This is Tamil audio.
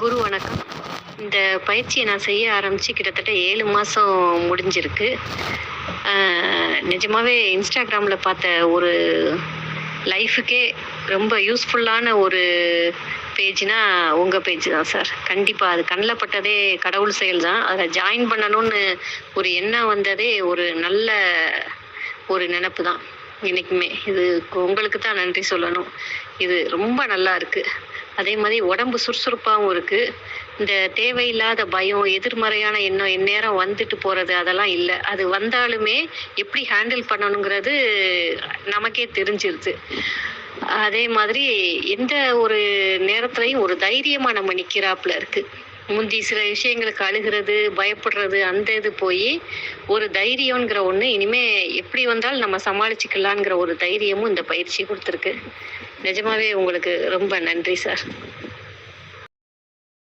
குரு வணக்கம். இந்த பயிற்சியை நான் செய்ய ஆரம்பித்து கிட்டத்தட்ட ஏழு மாதம் முடிஞ்சிருக்கு. நிஜமாகவே இன்ஸ்டாகிராமில் பார்த்த ஒரு லைஃபுக்கே ரொம்ப யூஸ்ஃபுல்லான ஒரு பேஜ்னா உங்கள் பேஜ் தான் சார். கண்டிப்பாக அது கண்ணில் பட்டதே கடவுள் செயல் தான். அதில் ஜாயின் பண்ணணும்னு ஒரு எண்ணம் வந்ததே ஒரு நல்ல ஒரு நினப்பு தான். என்றைக்குமே இது உங்களுக்கு தான் நன்றி சொல்லணும். இது ரொம்ப நல்லா இருக்குது அதே மாதிரி உடம்பு சுறுசுறுப்பாகவும் இருக்குது இந்த தேவையில்லாத பயம் எதிர்மறையான எண்ணம் எந்நேரம் வந்துட்டு போகிறது அதெல்லாம் இல்லை. அது வந்தாலுமே எப்படி ஹேண்டில் பண்ணணுங்கிறது நமக்கே தெரிஞ்சிருது. அதே மாதிரி எந்த ஒரு நேரத்துலையும் ஒரு தைரியமாக நம்ம நிற்கிறாப்புல இருக்குது முந்தி சில விஷயங்களுக்கு அழுகிறது பயப்படுறது அந்த இது போய் ஒரு தைரியங்கிற ஒன்று இனிமே எப்படி வந்தாலும் நம்ம சமாளிச்சுக்கலாங்கிற ஒரு தைரியமும் இந்த பயிற்சி கொடுத்துருக்கு. நிஜமாவே உங்களுக்கு ரொம்ப நன்றி சார்